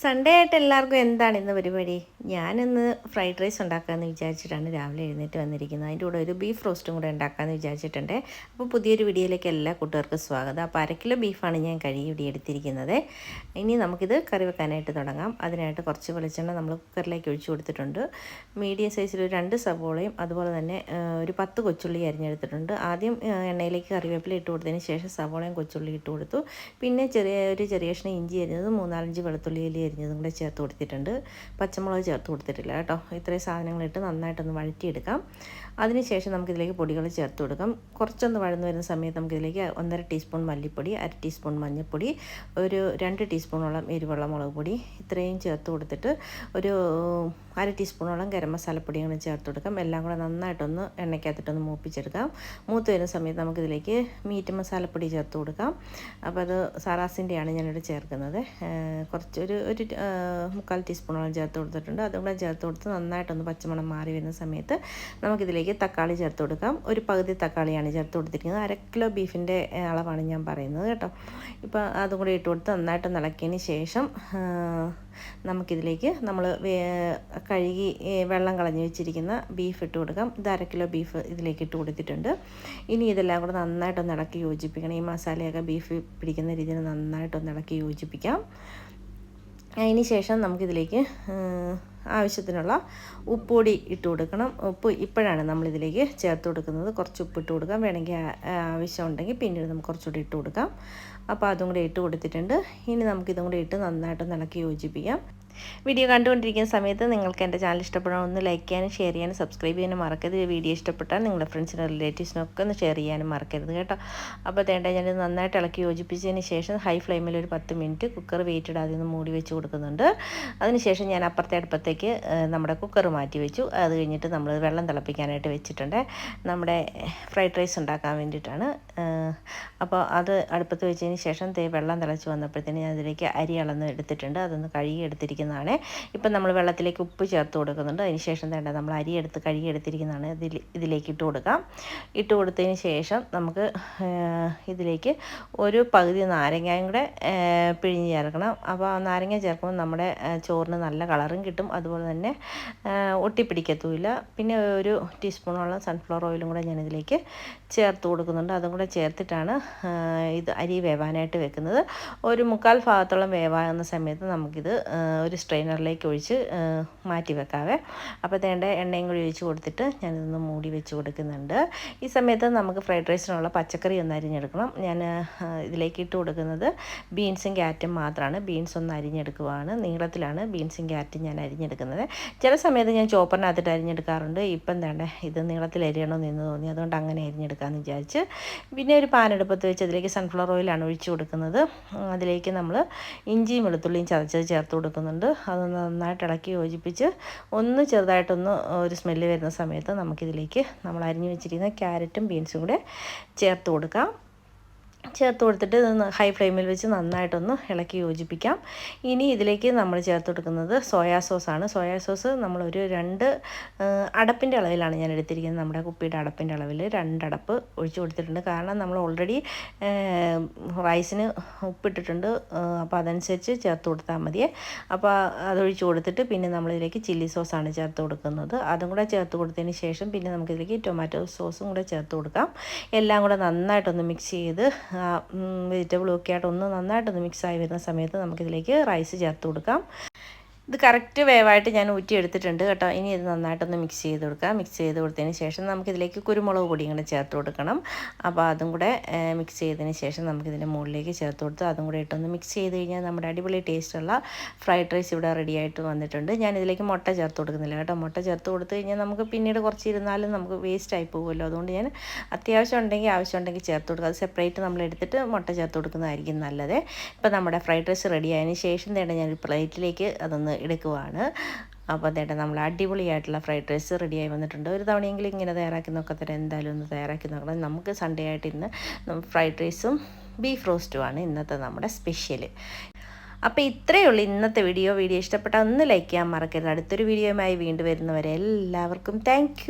Sunday ആയിട്ട് എല്ലാവർക്കും എന്താണ് ഇന്ന് പരിപാടി? ഞാനിന്ന് ഫ്രൈഡ് റൈസ് ഉണ്ടാക്കാമെന്ന് വിചാരിച്ചിട്ടാണ് രാവിലെ എഴുന്നേറ്റ് വന്നിരിക്കുന്നത്. അതിന്റെ കൂടെ ഒരു ബീഫ് റോസ്റ്റും കൂടെ ഉണ്ടാക്കാമെന്ന് വിചാരിച്ചിട്ടുണ്ട്. അപ്പോൾ പുതിയൊരു വീഡിയോയിലേക്ക് എല്ലാ കൂട്ടുകാർക്കും സ്വാഗതം. അപ്പോൾ അര കിലോ ബീഫാണ് ഞാൻ കഴുകി ഇവിടെ എടുത്തിരിക്കുന്നത്. ഇനി നമുക്കിത് കറി വെക്കാനായിട്ട് തുടങ്ങാം. അതിനായിട്ട് കുറച്ച് വെളിച്ചെണ്ണ നമ്മൾ കുക്കറിലേക്ക് ഒഴിച്ചു കൊടുത്തിട്ടുണ്ട്. മീഡിയം സൈസിൽ ഒരു രണ്ട് സവോളയും അതുപോലെ തന്നെ ഒരു പത്ത് കൊച്ചുള്ളി അരിഞ്ഞെടുത്തിട്ടുണ്ട്. ആദ്യം എണ്ണയിലേക്ക് കറിവേപ്പില ഇട്ട് കൊടുത്തതിന് ശേഷം സവോളയും കൊച്ചുള്ളി ഇട്ട് കൊടുത്തു. പിന്നെ ചെറിയ ഒരു ചെറിയ കഷ്ണം ഇഞ്ചി അരിഞ്ഞത് മൂന്നാലഞ്ച് വെളുത്തുള്ളി അരിഞ്ഞതും കൂടെ ചേർത്ത് കൊടുത്തിട്ടുണ്ട്. പച്ചമുളക് ചേർത്ത് കൊടുത്തിട്ടില്ല കേട്ടോ. ഇത്രയും സാധനങ്ങളിട്ട് നന്നായിട്ടൊന്ന് വഴറ്റിയെടുക്കാം. അതിനുശേഷം നമുക്കിതിലേക്ക് പൊടികൾ ചേർത്ത് കൊടുക്കാം. കുറച്ചൊന്ന് വഴന്നു വരുന്ന സമയത്ത് നമുക്കിതിലേക്ക് ഒന്നര ടീസ്പൂൺ മല്ലിപ്പൊടി അര ടീസ്പൂൺ മഞ്ഞൾപ്പൊടി ഒരു രണ്ട് ടീസ്പൂണോളം എരിവുള്ള മുളക് പൊടി ഇത്രയും ചേർത്ത് കൊടുത്തിട്ട് ഒരു അര ടീസ്പൂണോളം ഗരം മസാലപ്പൊടിയും കൂടെ ചേർത്ത് കൊടുക്കാം. എല്ലാം കൂടെ നന്നായിട്ടൊന്ന് എണ്ണയ്ക്കകത്തിട്ടൊന്ന് മൂപ്പിച്ചെടുക്കാം. മൂത്ത് വരുന്ന സമയത്ത് നമുക്കിതിലേക്ക് മീറ്റ് മസാലപ്പൊടി ചേർത്ത് കൊടുക്കാം. അപ്പോൾ അത് സാറാസിന്റെയാണ് ഞാനിവിടെ ചേർക്കുന്നത്. കുറച്ചൊരു ഒരു ഒരു മുക്കാൽ ടീസ്പൂണോളം ചേർത്ത് കൊടുത്തിട്ടുണ്ട്. അതും കൂടെ ചേർത്ത് കൊടുത്ത് നന്നായിട്ടൊന്ന് പച്ചമണം മാറി വരുന്ന സമയത്ത് നമുക്കിതിലേക്ക് തക്കാളി ചേർത്ത് കൊടുക്കാം. ഒരു പകുതി തക്കാളിയാണ് ചേർത്ത് കൊടുത്തിരിക്കുന്നത്. അര കിലോ ബീഫിന്റെ അളവാണ് ഞാൻ പറയുന്നത് കേട്ടോ. ഇപ്പോൾ അതും കൂടി ഇട്ട് കൊടുത്ത് നന്നായിട്ട് ഇളക്കിയതിന് ശേഷം നമുക്കിതിലേക്ക് നമ്മൾ കഴുകി വെള്ളം കളഞ്ഞ് വെച്ചിരിക്കുന്ന ബീഫ് ഇട്ട് കൊടുക്കാം. ഇത് അര കിലോ ബീഫ് ഇതിലേക്ക് ഇട്ട് കൊടുത്തിട്ടുണ്ട്. ഇനി ഇതെല്ലാം കൂടെ നന്നായിട്ടൊന്ന് ഇളക്കി യോജിപ്പിക്കണം. ഈ മസാലയൊക്കെ ബീഫ് പിടിക്കുന്ന രീതിയിൽ നന്നായിട്ടൊന്ന് ഇളക്കി യോജിപ്പിക്കാം. അതിന് ശേഷം നമുക്കിതിലേക്ക് ആവശ്യത്തിനുള്ള ഉപ്പുപൊടി ഇട്ട് കൊടുക്കണം. ഉപ്പ് ഇപ്പോഴാണ് നമ്മളിതിലേക്ക് ചേർത്ത് കൊടുക്കുന്നത്. കുറച്ച് ഉപ്പ് ഇട്ട് കൊടുക്കാം. വേണമെങ്കിൽ ആവശ്യമുണ്ടെങ്കിൽ പിന്നീട് നമുക്ക് കുറച്ചുകൂടി ഇട്ട് കൊടുക്കാം. അപ്പോൾ അതും കൂടി ഇട്ട് കൊടുത്തിട്ടുണ്ട്. ഇനി നമുക്കിതും കൂടി ഇട്ട് നന്നായിട്ട് ഇളക്കി യോജിപ്പിക്കാം. വീഡിയോ കണ്ടുകൊണ്ടിരിക്കുന്ന സമയത്ത് നിങ്ങൾക്ക് എന്റെ ചാനൽ ഇഷ്ടപ്പെടാൻ ഒന്ന് ലൈക്ക് ചെയ്യാനും ഷെയർ ചെയ്യാനും സബ്സ്ക്രൈബ് ചെയ്യാനും മറക്കരുത്. വീഡിയോ ഇഷ്ടപ്പെട്ടാൽ നിങ്ങളുടെ ഫ്രണ്ട്സിനും റിലേറ്റീവ്സിനും ഒക്കെ ഒന്ന് ഷെയർ ചെയ്യാനും മറക്കരുത് കേട്ടോ. അപ്പോൾ തേണ്ട ഞാനിത് നന്നായിട്ട് ഇളക്കി യോജിപ്പിച്ചതിന് ശേഷം ഹൈ ഫ്ലെയിമിൽ ഒരു പത്ത് മിനിറ്റ് കുക്കർ വെയിറ്റ് ഇടാതെ ഒന്ന് മൂടി വെച്ച് കൊടുക്കുന്നുണ്ട്. അതിനുശേഷം ഞാൻ അപ്പുറത്തെ അടുപ്പത്തേക്ക് നമ്മുടെ കുക്കർ മാറ്റി വെച്ചു. അത് കഴിഞ്ഞിട്ട് നമ്മൾ വെള്ളം തിളപ്പിക്കാനായിട്ട് വെച്ചിട്ടുണ്ട്. നമ്മുടെ ഫ്രൈഡ് റൈസ് ഉണ്ടാക്കാൻ വേണ്ടിയിട്ടാണ്. അപ്പോൾ അത് അടുപ്പത്ത് വെച്ചതിന് ശേഷം തേ വെള്ളം തിളച്ച് വന്നപ്പോഴത്തേന് ഞാൻ അതിലേക്ക് അരി അളന്ന് എടുത്തിട്ടുണ്ട്. അതൊന്ന് കഴുകി എടുത്തിരിക്കുന്നതാണ് ഇപ്പം നമ്മൾ വെള്ളത്തിലേക്ക് ഉപ്പ് ചേർത്ത് കൊടുക്കുന്നുണ്ട്. അതിന് ശേഷം തന്നെ നമ്മൾ അരി എടുത്ത് കഴുകി എടുത്തിരിക്കുന്നതാണ് ഇതിൽ ഇതിലേക്ക് ഇട്ട് കൊടുക്കാം. ഇട്ട് കൊടുത്തതിന് ശേഷം നമുക്ക് ഇതിലേക്ക് ഒരു പകുതി നാരങ്ങയും കൂടെ പിഴിഞ്ഞ് ചേർക്കണം. അപ്പോൾ നാരങ്ങ ചേർക്കുമ്പോൾ നമ്മുടെ ചോറിന് നല്ല കളറും കിട്ടും. അതുപോലെ തന്നെ ഒട്ടിപ്പിടിക്കത്തുമില്ല. പിന്നെ ഒരു ടീസ്പൂണോളം സൺഫ്ലവർ ഓയിലും കൂടെ ഞാൻ ഇതിലേക്ക് ചേർത്ത് കൊടുക്കുന്നുണ്ട്. അതും കൂടെ ചേർത്തിട്ടാണ് ഇത് അരി വേവാനായിട്ട് വെക്കുന്നത്. ഒരു മുക്കാൽ ഭാഗത്തോളം വേവാകുന്ന സമയത്ത് നമുക്കിത് ഒരു സ്ട്രെയിനറിലേക്ക് ഒഴിച്ച് മാറ്റി വെക്കാവേ. അപ്പോൾ തേണ്ട എണ്ണയും കൂടി ഒഴിച്ച് കൊടുത്തിട്ട് ഞാനിതൊന്ന് മൂടി വെച്ച് കൊടുക്കുന്നുണ്ട്. ഈ സമയത്ത് നമുക്ക് ഫ്രൈഡ് റൈസിനുള്ള പച്ചക്കറി ഒന്ന് അരിഞ്ഞെടുക്കണം. ഞാൻ ഇതിലേക്ക് ഇട്ട് കൊടുക്കുന്നത് ബീൻസും ക്യാരറ്റും മാത്രമാണ് ബീൻസ് ഒന്ന് അരിഞ്ഞെടുക്കുവാണ്. നീളത്തിലാണ് ബീൻസും ക്യാരറ്റും ഞാൻ അരിഞ്ഞെടുക്കുന്നത്. ചില സമയത്ത് ഞാൻ ചോപ്പറിനകത്തിട്ട് അരിഞ്ഞെടുക്കാറുണ്ട്. ഇപ്പം തേണ്ട ഇത് നീളത്തിൽ അരിയണമെന്ന് എന്ന് തോന്നി. അതുകൊണ്ട് അങ്ങനെ അരിഞ്ഞെടുക്കാമെന്ന് വിചാരിച്ച്. പിന്നെ ഒരു പാനെടുപ്പത്ത് വെച്ച് അതിലേക്ക് സൺഫ്ലവർ ഓയിലാണ് ഒഴിച്ച് കൊടുക്കുന്നത്. അതിലേക്ക് നമ്മൾ ഇഞ്ചിയും വെളുത്തുള്ളിയും ചതച്ചത് ചേർത്ത് കൊടുക്കുന്നുണ്ട്. അത് നന്നായിട്ട് ഇളക്കി യോജിപ്പിച്ച് ഒന്ന് ചെറുതായിട്ടൊന്ന് ഒരു സ്മെല്ല് വരുന്ന സമയത്ത് നമുക്കിതിലേക്ക് നമ്മൾ അരിഞ്ഞു വെച്ചിരിക്കുന്ന ക്യാരറ്റും ബീൻസും കൂടെ ചേർത്ത് കൊടുക്കാം. ചേർത്ത് കൊടുത്തിട്ട് ഇത് ഹൈ ഫ്ലെയിമിൽ വെച്ച് നന്നായിട്ടൊന്ന് ഇളക്കി യോജിപ്പിക്കാം. ഇനി ഇതിലേക്ക് നമ്മൾ ചേർത്ത് കൊടുക്കുന്നത് സോയാ സോസാണ് സോയാ സോസ് നമ്മളൊരു രണ്ട് അടപ്പിന്റെ അളവിലാണ് ഞാൻ എടുത്തിരിക്കുന്നത്. നമ്മുടെ കുപ്പിയുടെ അടപ്പിന്റെ അളവിൽ രണ്ടടപ്പ് ഒഴിച്ച് കൊടുത്തിട്ടുണ്ട്. കാരണം നമ്മൾ ഓൾറെഡി റൈസിന് ഉപ്പിട്ടിട്ടുണ്ട്. അപ്പോൾ അതനുസരിച്ച് ചേർത്ത് കൊടുത്താൽ മതിയേ. അപ്പോൾ അതൊഴിച്ച് കൊടുത്തിട്ട് പിന്നെ നമ്മളിതിലേക്ക് ചില്ലി സോസാണ് ചേർത്ത് കൊടുക്കുന്നത്. അതും കൂടെ ചേർത്ത് കൊടുത്തതിന് ശേഷം പിന്നെ നമുക്കിതിലേക്ക് ടൊമാറ്റോ സോസും കൂടെ ചേർത്ത് കൊടുക്കാം. എല്ലാം കൂടെ നന്നായിട്ടൊന്ന് മിക്സ് ചെയ്ത് വെജിറ്റബിളും ഒക്കെ ആയിട്ട് ഒന്ന് നന്നായിട്ടൊന്ന് മിക്സായി വരുന്ന സമയത്ത് നമുക്കിതിലേക്ക് റൈസ് ചേർത്ത് കൊടുക്കാം. ഇത് കറക്റ്റ് വേവായിട്ട് ഞാൻ ഊറ്റി എടുത്തിട്ടുണ്ട് കേട്ടോ. ഇനി ഇത് നന്നായിട്ടൊന്ന് മിക്സ് ചെയ്ത് കൊടുക്കുക മിക്സ് ചെയ്ത് കൊടുത്തതിന് ശേഷം നമുക്കിതിലേക്ക് കുരുമുളക് പൊടിയും കൂടെ ചേർത്ത് കൊടുക്കണം. അപ്പോൾ അതും കൂടെ മിക്സ് ചെയ്തതിന് ശേഷം നമുക്കിതിന്റെ മുകളിലേക്ക് ചേർത്ത് കൊടുത്ത് അതും കൂടെ ഇട്ടൊന്ന് മിക്സ് ചെയ്ത് കഴിഞ്ഞാൽ നമ്മുടെ അടിപൊളി ടേസ്റ്റുള്ള ഫ്രൈഡ് റൈസ് ഇവിടെ റെഡി ആയിട്ട് വന്നിട്ടുണ്ട്. ഞാൻ ഇതിലേക്ക് മുട്ട ചേർത്ത് കൊടുക്കുന്നില്ല കേട്ടോ. മുട്ട ചേർത്ത് കൊടുത്തു കഴിഞ്ഞാൽ നമുക്ക് പിന്നീട് കുറച്ച് ഇരുന്നാലും നമുക്ക് വേസ്റ്റ് ആയി പോകുമല്ലോ. അതുകൊണ്ട് ഞാൻ അത്യാവശ്യം ഉണ്ടെങ്കിൽ ആവശ്യം ഉണ്ടെങ്കിൽ ചേർത്ത് കൊടുക്കുക അത് സെപ്പറേറ്റ് നമ്മൾ എടുത്തിട്ട് മുട്ട ചേർത്ത് കൊടുക്കുന്നതായിരിക്കും നല്ലത്. ഇപ്പോൾ നമ്മുടെ ഫ്രൈഡ് റൈസ് റെഡി ആയതിന് ശേഷം തന്നെ ഞാനൊരു പ്ലേറ്റിലേക്ക് അതൊന്ന് എടുക്കുവാണ്. അപ്പോൾ ചേട്ടാ നമ്മൾ അടിപൊളിയായിട്ടുള്ള ഫ്രൈഡ് റൈസ് റെഡിയായി വന്നിട്ടുണ്ട്. ഒരു തവണയെങ്കിലും ഇങ്ങനെ തയ്യാറാക്കി നോക്കത്തരം എന്തായാലും ഒന്ന് തയ്യാറാക്കി നോക്കണം. നമുക്ക് സൺഡേ ആയിട്ട് ഇന്ന് ഫ്രൈഡ് റൈസും ബീഫ് റോസ്റ്റുമാണ് ഇന്നത്തെ നമ്മുടെ സ്പെഷ്യൽ അപ്പോൾ ഇത്രയേ ഉള്ളൂ ഇന്നത്തെ വീഡിയോ വീഡിയോ ഇഷ്ടപ്പെട്ടാൽ ഒന്ന് ലൈക്ക് ചെയ്യാൻ മറക്കരുത്. അടുത്തൊരു വീഡിയോയുമായി വീണ്ടും വരുന്നവരെ എല്ലാവർക്കും താങ്ക്